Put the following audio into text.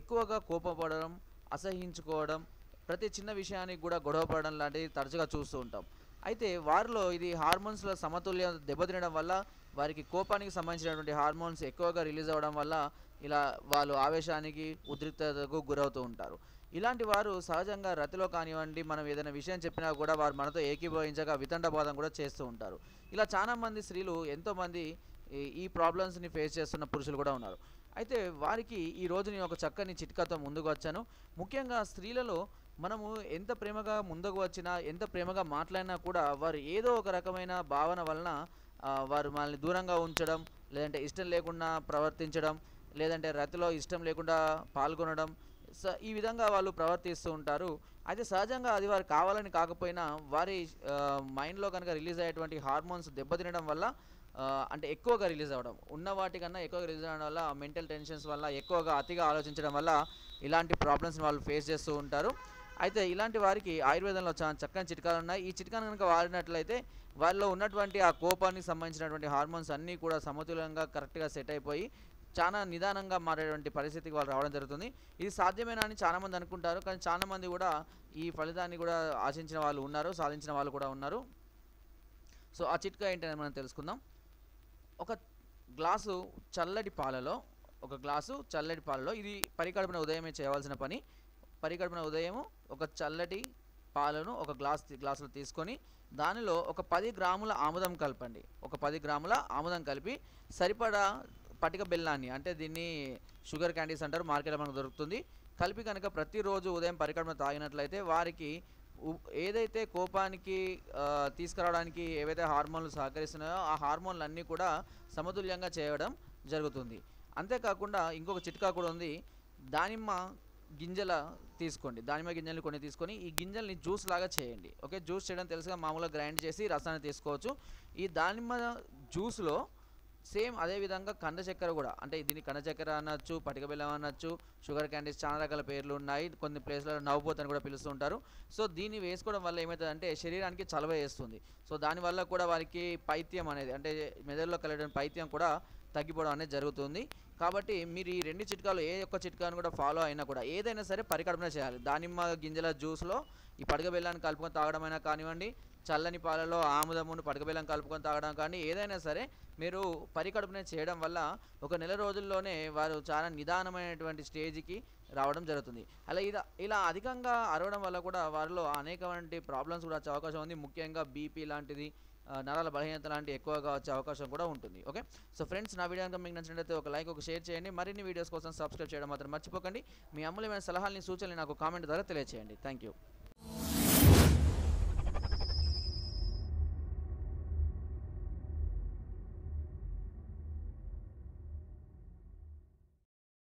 ఎక్కువగా కోపపడడం అసహించుకోవడం ప్రతి చిన్న విషయానికి కూడా గొడవపడడం లాంటివి తరచుగా చూస్తూ ఉంటాం. అయితే వారిలో ఇది హార్మోన్స్ల సమతుల్యం దెబ్బతినడం వల్ల వారికి కోపానికి సంబంధించినటువంటి హార్మోన్స్ ఎక్కువగా రిలీజ్ అవ్వడం వల్ల ఇలా వాళ్ళు ఆవేశానికి ఉద్రిక్తతకు గురవుతూ ఉంటారు. ఇలాంటి వారు సహజంగా రతిలో కానివ్వండి మనం ఏదైనా విషయం చెప్పినా కూడా వారు మనతో ఏకీభవించక వితండబోధం కూడా చేస్తూ ఉంటారు. ఇలా చాలా మంది స్త్రీలు ఎంతోమంది ఈ ప్రాబ్లమ్స్ని ఫేస్ చేస్తున్న పురుషులు కూడా ఉన్నారు. అయితే వారికి ఈ రోజు నేను ఒక చక్కని చిట్కాతో ముందుకు వచ్చాను. ముఖ్యంగా స్త్రీలలో మనము ఎంత ప్రేమగా ముందుకు వచ్చినా ఎంత ప్రేమగా మాట్లాడినా కూడా వారు ఏదో ఒక రకమైన భావన వలన వారు మనల్ని దూరంగా ఉంచడం లేదంటే ఇష్టం లేకుండా ప్రవర్తించడం లేదంటే రతిలో ఇష్టం లేకుండా పాల్గొనడం స ఈ విధంగా వాళ్ళు ప్రవర్తిస్తూ ఉంటారు. అయితే సహజంగా అది వారు కావాలని కాకపోయినా వారి మైండ్లో కనుక రిలీజ్ అయ్యేటువంటి హార్మోన్స్ దెబ్బతినడం వల్ల అంటే ఎక్కువగా రిలీజ్ అవ్వడం. ఉన్న వాటికన్నా ఎక్కువగా రిలీజ్ అవ్వడం వల్ల మెంటల్ టెన్షన్స్ వల్ల ఎక్కువగా అతిగా ఆలోచించడం వల్ల ఇలాంటి ప్రాబ్లమ్స్ వాళ్ళు ఫేస్ చేస్తూ ఉంటారు. అయితే ఇలాంటి వారికి ఆయుర్వేదంలో చాలా చక్కని చిట్కాలు ఉన్నాయి. ఈ చిట్కాను కనుక వాడినట్లయితే వాళ్ళలో ఉన్నటువంటి ఆ కోపానికి సంబంధించినటువంటి హార్మోన్స్ అన్నీ కూడా సమతుల్యంగా కరెక్ట్గా సెట్ అయిపోయి చాలా నిదానంగా మారేటువంటి పరిస్థితికి వాళ్ళు రావడం జరుగుతుంది. ఇది సాధ్యమేనా అని చాలామంది అనుకుంటారు. కానీ చాలామంది కూడా ఈ ఫలితాన్ని కూడా ఆశించిన వాళ్ళు ఉన్నారు సాధించిన వాళ్ళు కూడా ఉన్నారు. సో ఆ చిట్కా ఏంటని మనం తెలుసుకుందాం. ఒక గ్లాసు చల్లటి పాలలో ఒక గ్లాసు చల్లటి పాలలో ఇది పరికల్పన ఉదయమే చేయవలసిన పని. పరికల్పన ఉదయము ఒక చల్లటి పాలను ఒక గ్లాస్ గ్లాసులో తీసుకొని దానిలో ఒక పది గ్రాముల ఆముదం కలపండి. ఒక పది గ్రాముల ఆముదం కలిపి సరిపడా పటిక బెల్లాన్ని అంటే దీన్ని షుగర్ క్యాండీస్ అంటారు మార్కెట్లో మనకు దొరుకుతుంది. కలిపి కనుక ప్రతిరోజు ఉదయం పరికల్పన తాగినట్లయితే వారికి ఏదైతే కోపానికి తీసుకురావడానికి ఏవైతే హార్మోన్లు సహకరిస్తున్నాయో ఆ హార్మోన్లు అన్నీ కూడా సమతుల్యంగా చేయడం జరుగుతుంది. అంతేకాకుండా ఇంకొక చిట్కా కూడా ఉంది. దానిమ్మ గింజల తీసుకోండి. దానిమ్మ గింజల్ని కొన్ని తీసుకొని ఈ గింజల్ని జ్యూస్ లాగా చేయండి. ఓకే? జ్యూస్ చేయడం తెలుసుగా మామూలుగా గ్రైండ్ చేసి రసాన్ని తీసుకోవచ్చు. ఈ దానిమ్మ జ్యూస్లో సేమ్ అదే విధంగా కంద చక్కెర కూడా. అంటే దీన్ని కంద చక్కెర అనొచ్చు పటిక బెల్లం అనొచ్చు షుగర్ క్యాండీస్ చాలా రకాల పేర్లు ఉన్నాయి. కొన్ని ప్లేస్లలో నవ్వుపోతని కూడా పిలుస్తూ ఉంటారు. సో దీన్ని వేసుకోవడం వల్ల ఏమవుతుందంటే శరీరానికి చలవ వేస్తుంది. సో దానివల్ల కూడా వారికి పైత్యం అనేది అంటే మెదడులో కలిగిన పైత్యం కూడా తగ్గిపోవడం అనేది జరుగుతుంది. కాబట్టి మీరు ఈ రెండు చిట్కాలు ఏ ఒక్క చిట్కాను కూడా ఫాలో అయినా కూడా ఏదైనా సరే పరికల్పన చేయాలి. దానిమ్మ గింజల జ్యూస్లో ఈ పడగ బెల్లాన్ని కలుపుకొని తాగడం అయినా కానివ్వండి చల్లని పాలలో ఆముదమును పడకబెల్లం కలుపుకొని తాగడం కానీ ఏదైనా సరే మీరు పరికడుపునే చేయడం వల్ల ఒక నెల రోజుల్లోనే వారు చాలా నిదానమైనటువంటి స్టేజ్కి రావడం జరుగుతుంది. అలా ఇలా ఇలా అధికంగా అరవడం వల్ల కూడా వారిలో అనేకమైన ప్రాబ్లమ్స్ కూడా వచ్చే అవకాశం ఉంది. ముఖ్యంగా బీపీ లాంటిది నరాల బలహీనత లాంటి ఎక్కువగా వచ్చే అవకాశం కూడా ఉంటుంది. ఓకే? సో ఫ్రెండ్స్ నా వీడియో కనుక మీకు నచ్చినట్లయితే ఒక లైక్ ఒక షేర్ చేయండి. మరిన్ని వీడియోస్ కోసం సబ్స్క్రైబ్ చేయడం మాత్రం మర్చిపోకండి. మీ అమూల్యమైన సలహాలని సూచనలు నాకు కామెంట్ ద్వారా తెలియజేయండి థ్యాంక్ యూ